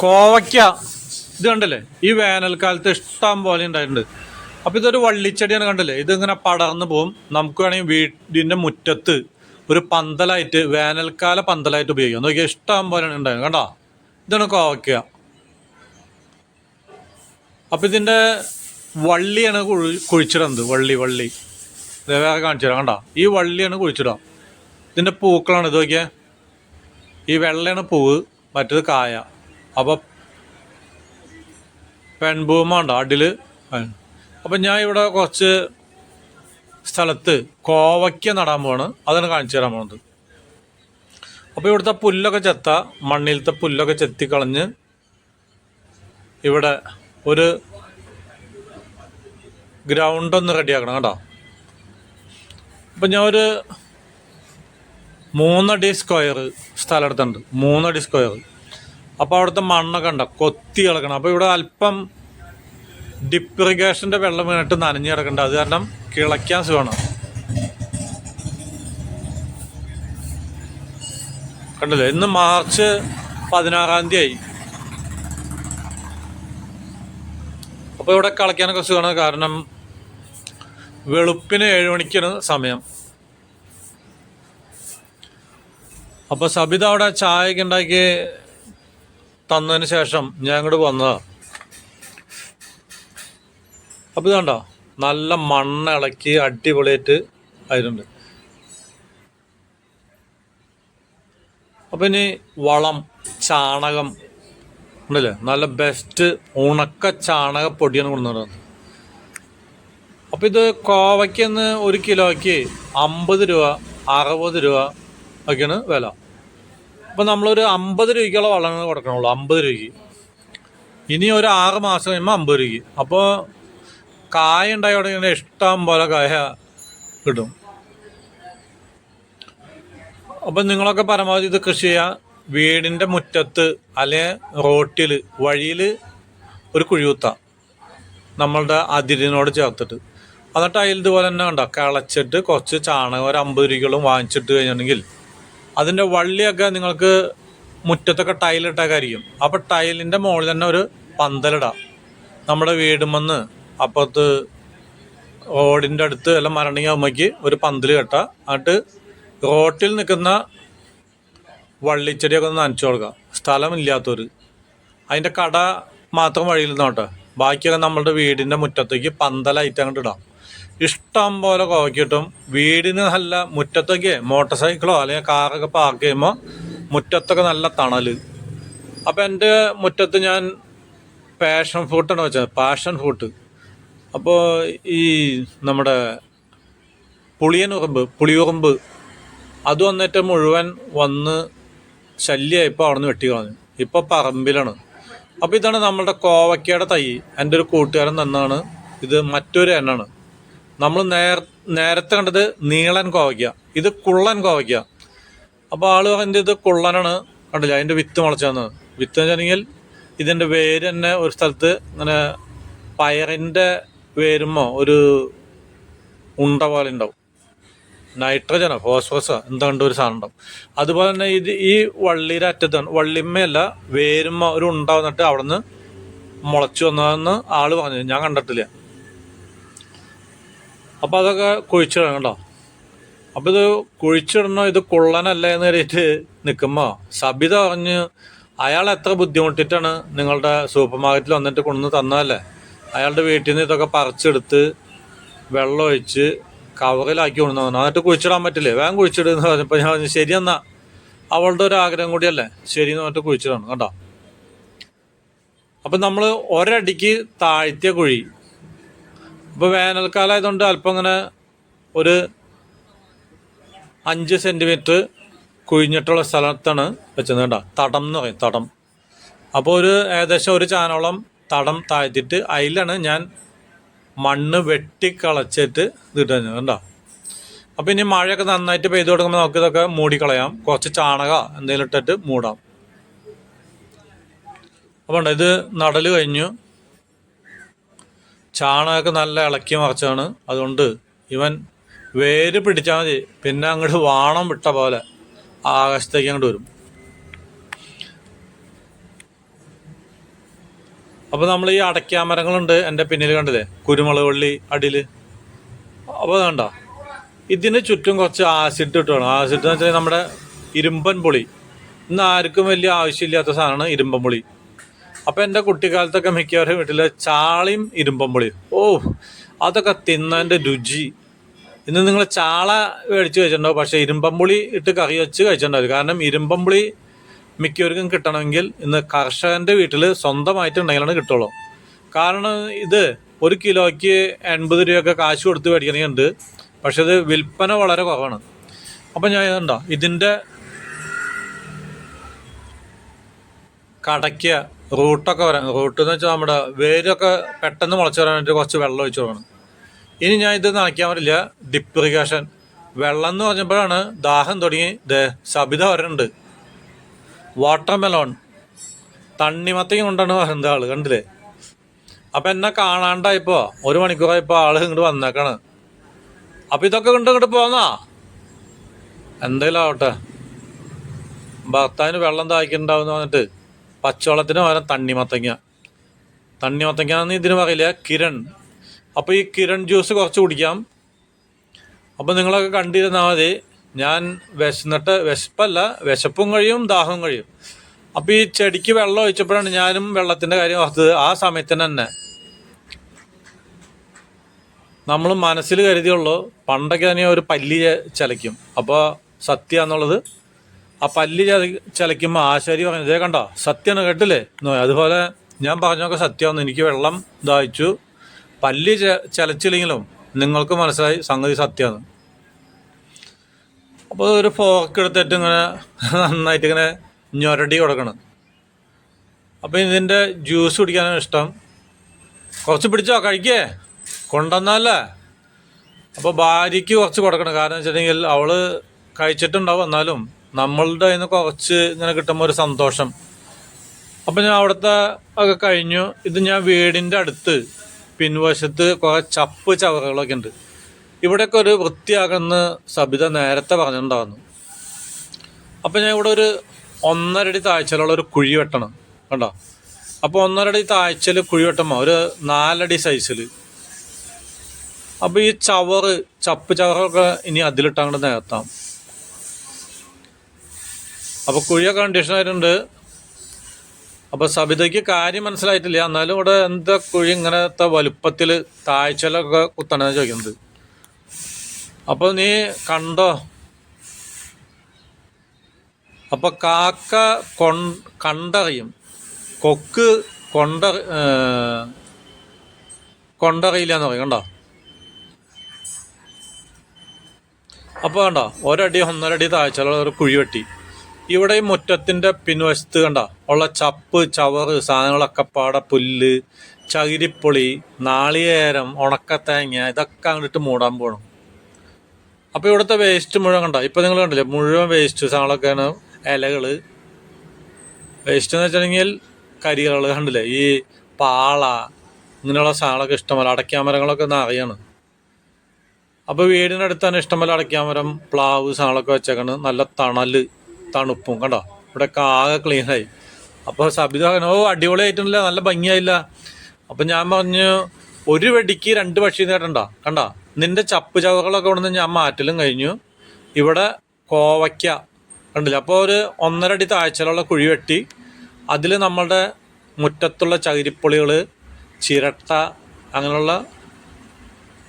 കോവയ്ക്ക. ഇത് കണ്ടല്ലേ? ഈ വേനൽക്കാലത്ത് ഇഷ്ടം പോലെ ഉണ്ടായിട്ടുണ്ട്. അപ്പോൾ ഇതൊരു വള്ളിച്ചെടിയാണ് കണ്ടല്ലേ? ഇതിങ്ങനെ പടർന്നു പോകും നമുക്ക് വേണമെങ്കിൽ വീടിന്റെ മുറ്റത്ത് ഒരു പന്തലായിട്ട് വേനൽക്കാല പന്തലായിട്ട് ഉപയോഗിക്കാം. നോക്കിയാൽ ഇഷ്ടം പോലെ ഉണ്ടായത് കണ്ടോ? ഇതാണ് കോവയ്ക്ക. അപ്പോൾ ഇതിന്റെ വള്ളിയാണ് കുഴി കുഴിച്ചിടുന്നത് വള്ളി വള്ളി. വേറെ കാണിച്ചു തരാം. കണ്ടോ? ഈ വള്ളിയാണ് കുഴിച്ചിടാം ഇതിന്റെ പൂക്കളാണ് ഇത് നോക്കിയേ. ഈ വെള്ളയാണ് പൂവ് മറ്റേത് കായ. അപ്പോൾ പെൺഭൂമുണ്ട്? അടിൽ അപ്പം ഞാൻ ഇവിടെ കുറച്ച് സ്ഥലത്ത് കോവയ്ക്ക നടാൻ പോവാണ്. അതാണ് കാണിച്ചു തരാൻ പോണത്. അപ്പോൾ ഇവിടുത്തെ പുല്ലൊക്കെ ചെത്ത. മണ്ണിലത്തെ പുല്ലൊക്കെ ചെത്തിക്കളഞ്ഞ് ഇവിടെ ഒരു ഗ്രൗണ്ട് ഒന്ന് റെഡിയാക്കണം കേട്ടോ. അപ്പം ഞാൻ ഒരു മൂന്നടി സ്ക്വയർ സ്ഥലം എടുത്തിട്ടുണ്ട്. മൂന്നടി സ്ക്വയർ അപ്പോൾ അവിടുത്തെ മണ്ണൊക്കെ ഉണ്ടോ? കൊത്തി കിടക്കണം അപ്പോൾ ഇവിടെ അല്പം ഡിപ്പ് വെള്ളം വീണിട്ട് നനഞ്ഞു കിടക്കണ്ട. അത് കാരണം കിളയ്ക്കാൻ സുഖമാണ്. കണ്ടില്ലേ? ഇന്ന് മാർച്ച് പതിനാറാം തീയതി ആയി. അപ്പോൾ ഇവിടെ കളിക്കാനൊക്കെ സുഖമാണ്. കാരണം വെളുപ്പിന് ഏഴ് മണിക്കാണ് സമയം. അപ്പോൾ സബിത അവിടെ ചായയൊക്കെ ഉണ്ടാക്കി തന്നതിന് ശേഷം ഞാൻ ഇങ്ങോട്ട് വന്നതാ. അപ്പോൾ ഇതാണ്ടോ? നല്ല മണ്ണ് ഇളക്കി അടിപൊളിയായിട്ട് ആയിട്ടുണ്ട്. അപ്പം ഇനി വളം ചാണകം ഉണ്ടല്ലേ? നല്ല ബെസ്റ്റ് ഉണക്ക ചാണക പൊടിയാണ് കൊണ്ടുവരുന്നത് അപ്പോൾ ഇത് കോവയ്ക്കെന്ന് ഒരു കിലോയ്ക്ക് അമ്പത് രൂപ അറുപത് രൂപ ഒക്കെയാണ് വില. അപ്പോൾ നമ്മളൊരു അമ്പത് രൂപയ്ക്കുള്ള വളങ്ങൾ കൊടുക്കണുള്ളൂ അമ്പത് രൂപയ്ക്ക്. ഇനി ഒരു ആറ് മാസം കഴിയുമ്പോൾ അമ്പത് രൂപയ്ക്ക്. അപ്പോൾ കായ ഉണ്ടായി തുടങ്ങിയ ഇഷ്ടം പോലെ കായ കിട്ടും അപ്പം നിങ്ങളൊക്കെ പരമാവധി ഇത് കൃഷി ചെയ്യുക വീടിന്റെ മുറ്റത്ത് അല്ലെ റോട്ടിൽ വഴിയിൽ ഒരു കുഴികുത്ത നമ്മളുടെ അതിരിനോട് ചേർത്തിട്ട്. എന്നിട്ട് അതിൽ ഇതുപോലെ തന്നെ ഉണ്ടോ കിളച്ചിട്ട് കുറച്ച് ചാണകം ഒരു അമ്പത് രൂപകളും വാങ്ങിച്ചിട്ട് കഴിഞ്ഞിട്ടുണ്ടെങ്കിൽ അതിന്റെ വള്ളിയൊക്കെ നിങ്ങൾക്ക് മുറ്റത്തൊക്കെ ടൈലിട്ടൊക്കെയായിരിക്കും അപ്പോൾ ടൈലിന്റെ മുകളിൽ തന്നെ ഒരു പന്തലിടാം. നമ്മുടെ വീടുമെന്ന് അപ്പുറത്ത് റോഡിന്റെ അടുത്ത് എല്ലാം മരണി അമ്മയ്ക്ക് ഒരു പന്തൽ കെട്ടുക എന്നിട്ട് റോട്ടിൽ നിൽക്കുന്ന വള്ളിച്ചെടിയൊക്കെ ഒന്ന് നനച്ചു കൊടുക്കുക സ്ഥലമില്ലാത്തവർ അതിന്റെ കട മാത്രം വഴിയിൽ നിന്നോട്ടെ. ബാക്കിയൊക്കെ നമ്മളുടെ വീടിന്റെ മുറ്റത്തേക്ക് പന്തലായിട്ട് അങ്ങോട്ട് ഇടാം. ഇഷ്ടം പോലെ കോവയ്ക്ക് വീടിന് നല്ല മുറ്റത്തൊക്കെ മോട്ടോർ സൈക്കിളോ അല്ലെങ്കിൽ കാറൊക്കെ പാർക്ക് ചെയ്യുമ്പോൾ മുറ്റത്തൊക്കെ നല്ല തണൽ അപ്പോൾ എന്റെ മുറ്റത്ത് ഞാൻ പാഷൻ ഫ്രൂട്ടാണ് വെച്ചത് പാഷൻ ഫ്രൂട്ട് അപ്പോൾ ഈ നമ്മുടെ പുളിയൻ ഉറുമ്പ് പുളിയുറുമ്പ് അത് വന്നിട്ട് മുഴുവൻ വന്ന് ശല്യമായപ്പോൾ അവിടെ നിന്ന് വെട്ടി കളഞ്ഞു. ഇപ്പോൾ പറമ്പിലാണ്. അപ്പോൾ ഇതാണ് നമ്മുടെ കോവയ്ക്കയുടെ തൈ. എന്റെ ഒരു കൂട്ടുകാരൻ തന്നാണ്. ഇത് മറ്റൊരു എണ്ണാണ് നമ്മൾ നേർ നേരത്തെ കണ്ടത് നീളൻ കോവയ്ക്ക. ഇത് കുള്ളൻ കോവയ്ക്ക. അപ്പോൾ ആൾ പറഞ്ഞത് ഇത് കുള്ളനാണ്. കണ്ടില്ല? അതിന്റെ വിത്ത് മുളച്ചതെന്ന് വിത്ത് എന്ന് വെച്ചിട്ടുണ്ടെങ്കിൽ ഇതിന്റെ വേര് തന്നെ ഒരു സ്ഥലത്ത് ഇങ്ങനെ പയറിന്റെ വേരുമോ ഒരു ഉണ്ട പോലെ ഉണ്ടാവും. നൈട്രജനോ ഫോസ്ഫറസോ എന്താണ്ട് ഒരു സാധനം ഉണ്ടാവും. അതുപോലെ തന്നെ ഇത് ഈ വള്ളിയുടെ അറ്റത്താണ്. വള്ളിമ്മയല്ല വേരുമ്മ ഒരു ഉണ്ട വന്നിട്ട് അവിടെ നിന്ന് മുളച്ചു വന്നതെന്ന് ആൾ പറഞ്ഞു ഞാൻ കണ്ടിട്ടില്ല. അപ്പോൾ അതൊക്കെ കുഴിച്ചിടണം കേട്ടോ. അപ്പോൾ ഇത് കുഴിച്ചിടണോ ഇത് കൊള്ളനല്ല എന്ന് കരുതിയിട്ട് നിൽക്കുമ്പോൾ സബിത പറഞ്ഞ് അയാൾ എത്ര ബുദ്ധിമുട്ടിട്ടാണ് നിങ്ങളുടെ സൂപ്പർ മാർക്കറ്റിൽ വന്നിട്ട് കൊണ്ടുവന്ന് തന്നതല്ലേ? അയാളുടെ വീട്ടിൽ നിന്ന് ഇതൊക്കെ പറിച്ചെടുത്ത് വെള്ളം ഒഴിച്ച് കവറിലാക്കി കൊണ്ടു വന്നു എന്നിട്ട് കുഴിച്ചിടാൻ പറ്റില്ലേ? വേഗം കുഴിച്ചിടുന്ന പറഞ്ഞപ്പോൾ ഞാൻ പറഞ്ഞു ശരി എന്നാ. അവളുടെ ഒരു ആഗ്രഹം കൂടിയല്ലേ? ശരി എന്ന് പറഞ്ഞിട്ട് കുഴിച്ചിടണം. കേട്ടോ. അപ്പം നമ്മൾ ഒരടിക്ക് താഴ്ത്തിയ കുഴി ഇപ്പോൾ വേനൽക്കാലം ആയതുകൊണ്ട് അല്പം ഇങ്ങനെ ഒരു അഞ്ച് സെന്റിമീറ്റർ കുഴിഞ്ഞിട്ടുള്ള സ്ഥലത്താണ് വെച്ചത് കേട്ടോ തടം എന്ന് പറയും തടം. അപ്പോൾ ഒരു ഏകദേശം ഒരു ചാനോളം തടം താഴ്ത്തിയിട്ട് അതിലാണ് ഞാൻ മണ്ണ് വെട്ടിക്കളച്ചിട്ട് ഇതിട്ടുന്നത് കേട്ടോ അപ്പോൾ ഇനി മഴയൊക്കെ നന്നായിട്ട് പെയ്തു കൊടുക്കുമ്പോൾ നമുക്ക് ഇതൊക്കെ മൂടിക്കളയാം. കുറച്ച് ചാണക എന്തെങ്കിലും ഇട്ടിട്ട് മൂടാം. അപ്പോൾ ഇത് നടൽ കഴിഞ്ഞു. ചാണകമൊക്കെ നല്ല ഇളക്കി മറിച്ചാണ്. അതുകൊണ്ട് ഇവൻ വേര് പിടിച്ചാൽ മതി. പിന്നെ അങ്ങോട്ട് വാണം വിട്ട പോലെ ആകാശത്തേക്ക് അങ്ങോട്ട് വരും. അപ്പോൾ നമ്മൾ ഈ അടയ്ക്കാ മരങ്ങളുണ്ട് എന്റെ പിന്നിൽ കണ്ടില്ലേ? കുരുമുളക് വള്ളി അടിയിൽ അപ്പോൾ വേണ്ട ഇതിന് ചുറ്റും കുറച്ച് ആസിഡ് ഇട്ട് വേണം. ആസിഡ് എന്ന് വെച്ചാൽ നമ്മുടെ ഇരുമ്പൻ പുളി. ഇന്ന് ആർക്കും വലിയ ആവശ്യമില്ലാത്ത സാധനമാണ് ഇരുമ്പൻ പുളി. അപ്പോൾ എന്റെ കുട്ടിക്കാലത്തൊക്കെ മിക്കവാറും വീട്ടിലെ ചാളിയും ഇരുമ്പൻ ഓ അതൊക്കെ തിന്നതിന്റെ രുചി. ഇന്ന് നിങ്ങൾ ചാള മേടിച്ച് കഴിച്ചിട്ടുണ്ടാവും പക്ഷേ ഇരുമ്പമ്പുളി ഇട്ട് കറി വെച്ച് കഴിച്ചിട്ടുണ്ടാവില്ല കാരണം ഇരുമ്പമ്പുളി മിക്കവർക്കും കിട്ടണമെങ്കിൽ ഇന്ന് കർഷകന്റെ വീട്ടിൽ സ്വന്തമായിട്ടുണ്ടെങ്കിലാണ് കിട്ടുള്ളൂ. കാരണം ഇത് ഒരു കിലോയ്ക്ക് എൺപത് രൂപയൊക്കെ കാശ് കൊടുത്ത് മേടിക്കണമെങ്കിൽ ഉണ്ട്. പക്ഷെ ഇത് വിൽപ്പന വളരെ കുറവാണ്. അപ്പം ഞാൻ ഇതുണ്ടോ? ഇതിന്റെ കടയ്ക്ക റൂട്ടൊക്കെ വരാൻ റൂട്ട് എന്ന് വെച്ചാൽ നമ്മുടെ വേരൊക്കെ പെട്ടെന്ന് മുളച്ച് വരാനായിട്ട് കുറച്ച് വെള്ളം ഒഴിച്ചു കൊടുക്കണം. ഇനി ഞാൻ ഇത് നനയ്ക്കാൻ പറ്റില്ല. ഡിപ്പ് ഇറിഗേഷൻ വെള്ളം എന്ന് പറഞ്ഞപ്പോഴാണ് ദാഹം തുടങ്ങി. ദേ സബിത വരുന്നുണ്ട് വാട്ടർ മെലോൺ തണ്ണിമത്തയും കൊണ്ടാണ് വരുന്നത് ആൾ കണ്ടില്ലേ? അപ്പം എന്നെ കാണാണ്ടായിപ്പോ ഒരു മണിക്കൂറായിപ്പോൾ ആൾ ഇങ്ങോട്ട് വന്നേക്കാണ്. അപ്പം ഇതൊക്കെ കണ്ട് ഇങ്ങോട്ട് പോന്നാ? എന്തെങ്കിലും ആവട്ടെ. ഭർത്താവിന് വെള്ളം ദാഹിക്കുന്നുണ്ടാവും പറഞ്ഞിട്ട് പച്ചവെള്ളത്തിന് പകരം തണ്ണിമത്തങ്ങ തണ്ണിമത്തങ്ങ എന്ന് ഇതിന് പറയില്ല കിരൺ. അപ്പോൾ ഈ കിരൺ ജ്യൂസ് കുറച്ച് കുടിക്കാം. അപ്പോൾ നിങ്ങളൊക്കെ കണ്ടിരുന്നാൽ മതി ഞാൻ വിശന്നിട്ട് വിശപ്പല്ല വിശപ്പും കഴിയും ദാഹവും കഴിയും. അപ്പോൾ ഈ ചെടിക്ക് വെള്ളം ഒഴിച്ചപ്പോഴാണ് ഞാനും വെള്ളത്തിന്റെ കാര്യം ഓർത്തത്. ആ സമയത്തിന് തന്നെ നമ്മൾ മനസ്സിൽ കരുതിയുള്ളൂ പണ്ടൊക്കെ തന്നെ ഒരു പല്ലി ചലയ്ക്കും അപ്പോൾ സത്യ എന്നുള്ളത് ആ പല്ലി ചല- ചലയ്ക്കുമ്പോൾ ആശാരി പറഞ്ഞു ഇതേ കണ്ടോ സത്യമാണ് കേട്ടില്ലേ? അതുപോലെ ഞാൻ പറഞ്ഞൊക്കെ സത്യമാണ് എനിക്ക് വെള്ളം ദാഹിച്ചു. പല്ലി ചലച്ചില്ലെങ്കിലും നിങ്ങൾക്ക് മനസ്സിലായി സംഗതി സത്യമാണ്. അപ്പോൾ ഒരു ഫോർക്ക് എടുത്തിട്ട് ഇങ്ങനെ നന്നായിട്ട് ഇങ്ങനെ ഞൊരടി കൊടുക്കണം. അപ്പോൾ ഇതിന്റെ ജ്യൂസ് കുടിക്കാനാണ് ഇഷ്ടം. കുറച്ച് പിടിച്ചോ കഴിക്കേ. കൊണ്ടുവന്നല്ലേ അപ്പോൾ ഭാര്യയ്ക്ക് കുറച്ച് കൊടുക്കണം. കാരണം വെച്ചിട്ടുണ്ടെങ്കിൽ അവൾ കഴിച്ചിട്ടുണ്ടാവും എന്നാലും നമ്മളുടെ അതിന് കുറച്ച് ഇങ്ങനെ കിട്ടുമ്പോൾ ഒരു സന്തോഷം. അപ്പം ഞാൻ അവിടുത്തെ ഒക്കെ കഴിഞ്ഞു. ഇത് ഞാൻ വീടിന്റെ അടുത്ത് പിൻവശത്ത് കുറേ ചപ്പ് ചവറുകളൊക്കെ ഉണ്ട്. ഇവിടെയൊക്കെ ഒരു വൃത്തിയാക്കുന്ന സബിത നേരത്തെ പറഞ്ഞിട്ടുണ്ടായിരുന്നു. അപ്പം ഞാൻ ഇവിടെ ഒരു ഒന്നരടി താഴ്ചയിലുള്ള ഒരു കുഴി വെട്ടണം കണ്ടോ? അപ്പോൾ ഒന്നരടി താഴ്ചയിൽ കുഴി വെട്ടുമ്പോൾ ഒരു നാലടി സൈസിൽ അപ്പോൾ ഈ ചവറ് ചപ്പ് ചവറൊക്കെ ഇനി അതിലിട്ടങ്ങോട്ട് നികത്താം. അപ്പോൾ കുഴിയൊക്കെ കണ്ടീഷൻ ആയിട്ടുണ്ട് അപ്പോൾ സബിതയ്ക്ക് കാര്യം മനസ്സിലായിട്ടില്ല. എന്നാലും ഇവിടെ എന്താ കുഴി ഇങ്ങനത്തെ വലുപ്പത്തിൽ താഴ്ചയിലൊക്കെ കുത്തണെന്ന് ചോദിക്കുന്നത്. അപ്പോൾ നീ കണ്ടോ? അപ്പോൾ കാക്ക കൊൺ കണ്ടറിയും. കൊക്ക് കൊണ്ട കൊണ്ടറിയില്ല എന്ന് പറയും. കണ്ടോ? അപ്പോൾ കണ്ടോ? ഒരടി ഒന്നരടി താഴ്ചയുള്ള ഒരു കുഴി വെട്ടി. ഇവിടെ മുറ്റത്തിന്റെ പിൻവശത്ത് കണ്ട? ഉള്ള ചപ്പ് ചവറ് സാധനങ്ങളൊക്കെ പാടെ പുല്ല് ചകിരിപ്പൊളി നാളികേരം ഉണക്കത്തേങ്ങ ഇതൊക്കെ അങ്ങോട്ട് മൂടാൻ പോകണം അപ്പോൾ ഇവിടുത്തെ വേസ്റ്റ് മുഴുവൻ കണ്ട? ഇപ്പൊ നിങ്ങൾ കണ്ടില്ലേ? മുഴുവൻ വേസ്റ്റ് സാധനങ്ങളൊക്കെയാണ് ഇലകൾ. വേസ്റ്റ് എന്ന് വെച്ചിട്ടുണ്ടെങ്കിൽ കരികൾ കണ്ടില്ലേ? ഈ പാള ഇങ്ങനെയുള്ള സാധനങ്ങളൊക്കെ ഇഷ്ടമല്ല അടയ്ക്കാമരങ്ങളൊക്കെ നിറയാണ് അപ്പോൾ വീടിനടുത്ത് തന്നെ ഇഷ്ടംപോലെ അടയ്ക്കാമരം പ്ലാവ് സാധനങ്ങളൊക്കെ വെച്ചേക്കാണ്. നല്ല തണൽ. തണുപ്പും കണ്ടോ? ഇവിടെ ആകെ ക്ലീനായി അപ്പോൾ സബിത പറഞ്ഞു, ഓ അടിപൊളിയായിട്ടില്ല നല്ല ഭംഗിയായില്ല. അപ്പം ഞാൻ പറഞ്ഞു ഒരു വെടിക്ക് രണ്ട് പക്ഷി നേട്ടണ്ടോ കണ്ട? നിന്റെ ചപ്പ് ചവറുകളൊക്കെ കൊണ്ടുവന്ന് ഞാൻ മാറ്റലും കഴിഞ്ഞു. ഇവിടെ കോവയ്ക്ക കണ്ടില്ല? അപ്പോൾ ഒരു ഒന്നരടി താഴ്ചയിലുള്ള കുഴി വെട്ടി അതിൽ നമ്മളുടെ മുറ്റത്തുള്ള ചകിരിപ്പൊളികൾ ചിരട്ട അങ്ങനെയുള്ള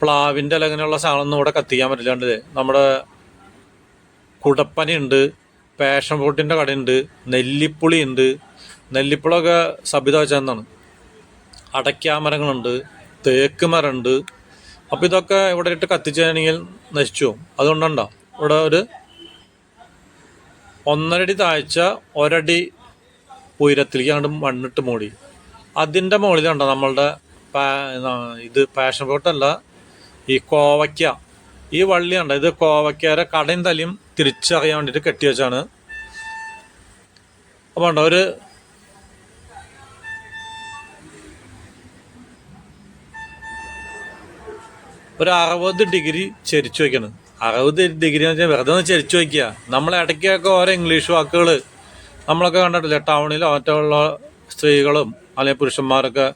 പ്ലാവിന്റെ അല്ലെങ്കിലുള്ള അങ്ങനെയുള്ള സാധനമൊന്നും ഇവിടെ കത്തിക്കാൻ പറ്റില്ല കണ്ടില്ലേ? നമ്മുടെ കുടപ്പന ഉണ്ട് പാഷൻ ഫ്രൂട്ടിന്റെ കടയുണ്ട് നെല്ലിപ്പുളി ഉണ്ട്. നെല്ലിപ്പുളൊക്കെ സബിത വെച്ചതെന്നാണ്. അടയ്ക്കാ മരങ്ങളുണ്ട് തേക്ക് മരമുണ്ട്. അപ്പോൾ ഇതൊക്കെ ഇവിടെ ഇട്ട് കത്തിച്ചാണെങ്കിൽ നശിച്ചു പോകും. അതുകൊണ്ടുണ്ടോ ഇവിടെ ഒരു ഒന്നരടി താഴ്ച ഒരടി ഉയരത്തിലേക്ക് അങ്ങോട്ട് മണ്ണിട്ട് മൂടി. അതിന്റെ മുകളിലുണ്ടോ നമ്മളുടെ ഇത് പാഷൻ ഫ്രൂട്ടല്ല ഈ കോവയ്ക്ക. ഈ വള്ളിയുണ്ട് ഇത് കോവയ്ക്കയുടെ കടയും തലയും തിരിച്ചറിയാൻ വേണ്ടിയിട്ട് കെട്ടി വെച്ചാണ്. അപ്പോൾ ഉണ്ടോ ഒരു ഒരു അറുപത് ഡിഗ്രി ചെരിച്ചു വയ്ക്കണം അറുപത് ഡിഗ്രി എന്ന് വെച്ചാൽ വെറുതെ ഒന്ന് ചെരിച്ചു വയ്ക്കുക നമ്മൾ ഇടയ്ക്കൊക്കെ ഓരോ ഇംഗ്ലീഷ് വാക്കുകൾ നമ്മളൊക്കെ കണ്ടിട്ടില്ല ടൗണിലോ മറ്റുള്ള സ്ത്രീകളും അല്ലെങ്കിൽ പുരുഷന്മാരൊക്കെ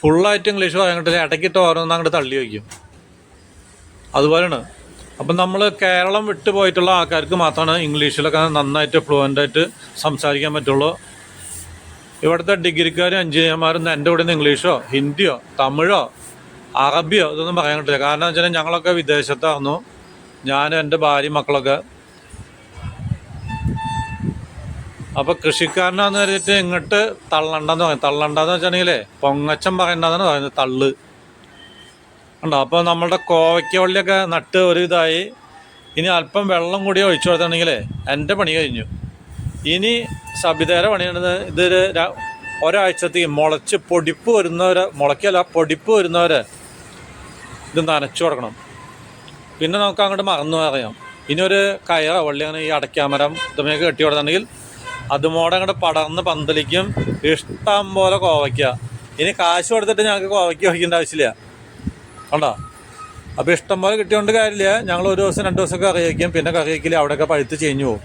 ഫുള്ളായിട്ട് ഇംഗ്ലീഷ് പറയാൻ കിട്ടില്ല ഇടയ്ക്കിട്ട് ഓരോന്ന് അങ്ങോട്ട് തള്ളി വയ്ക്കും അതുപോലെയാണ് അപ്പം നമ്മൾ കേരളം വിട്ടു പോയിട്ടുള്ള ആൾക്കാർക്ക് മാത്രമാണ് ഇംഗ്ലീഷിലൊക്കെ നന്നായിട്ട് ഫ്ലുവന്റ് ആയിട്ട് സംസാരിക്കാൻ പറ്റുള്ളൂ. ഇവിടുത്തെ ഡിഗ്രിക്കാരും എഞ്ചിനീയർമാരും എന്റെ കൂടെ നിന്ന് ഇംഗ്ലീഷോ ഹിന്ദിയോ തമിഴോ അറബിയോ ഇതൊന്നും പറയാൻ കിട്ടില്ല കാരണം വെച്ചാൽ ഞങ്ങളൊക്കെ വിദേശത്തായിരുന്നു. ഞാനും എന്റെ ഭാര്യ മക്കളൊക്കെ. അപ്പോൾ കൃഷിക്കാരനാന്ന് കരുതിയിട്ട് ഇങ്ങോട്ട് തള്ളണ്ടെന്ന് പറയും. തള്ളണ്ടെന്ന് വെച്ചിട്ടുണ്ടെങ്കിലേ പൊങ്ങച്ചം പറയണ്ടെന്നാണ് പറയുന്നത്. തള്ള്. ഉണ്ടോ? അപ്പോൾ നമ്മളുടെ കോവയ്ക്ക വള്ളിയൊക്കെ നട്ട് ഒരു ഇനി അല്പം വെള്ളം കൂടി ഒഴിച്ചു കൊടുത്തിട്ടുണ്ടെങ്കിലേ എന്റെ പണി കഴിഞ്ഞു. ഇനി സബിതയുടെ പണിയാണ് ഇതൊരു ഒരാഴ്ചത്തേക്ക് മുളച്ച് പൊടിപ്പ് വരുന്നവരെ മുളയ്ക്കല്ല പൊടിപ്പ് വരുന്നവരെ ഇത് നനച്ചു കൊടുക്കണം. പിന്നെ നമുക്ക് അങ്ങോട്ട് മറന്നു പറയാം ഇനി ഒരു കയറ വള്ളി അങ്ങനെ ഈ അടയ്ക്കാമരം ഇതുമൊക്കെ കെട്ടി കൊടുത്തിട്ടുണ്ടെങ്കിൽ അതുമോടെ അങ്ങോട്ട് പടർന്ന് പന്തലിക്കും. ഇഷ്ടം പോലെ കോവയ്ക്ക. ഇനി കാശ് കൊടുത്തിട്ട് ഞങ്ങൾക്ക് കോവയ്ക്ക വയ്ക്കേണ്ട ആവശ്യമില്ല. കണ്ടോ? അപ്പോൾ ഇഷ്ടംപോലെ കിട്ടിയോണ്ട് കാര്യമില്ല. ഞങ്ങൾ ഒരു ദിവസം രണ്ട് ദിവസമൊക്കെ കറി വയ്ക്കും പിന്നെ കറി വയ്ക്കില്ല അവിടെയൊക്കെ പഴുത്ത് ചേഞ്ഞു പോകും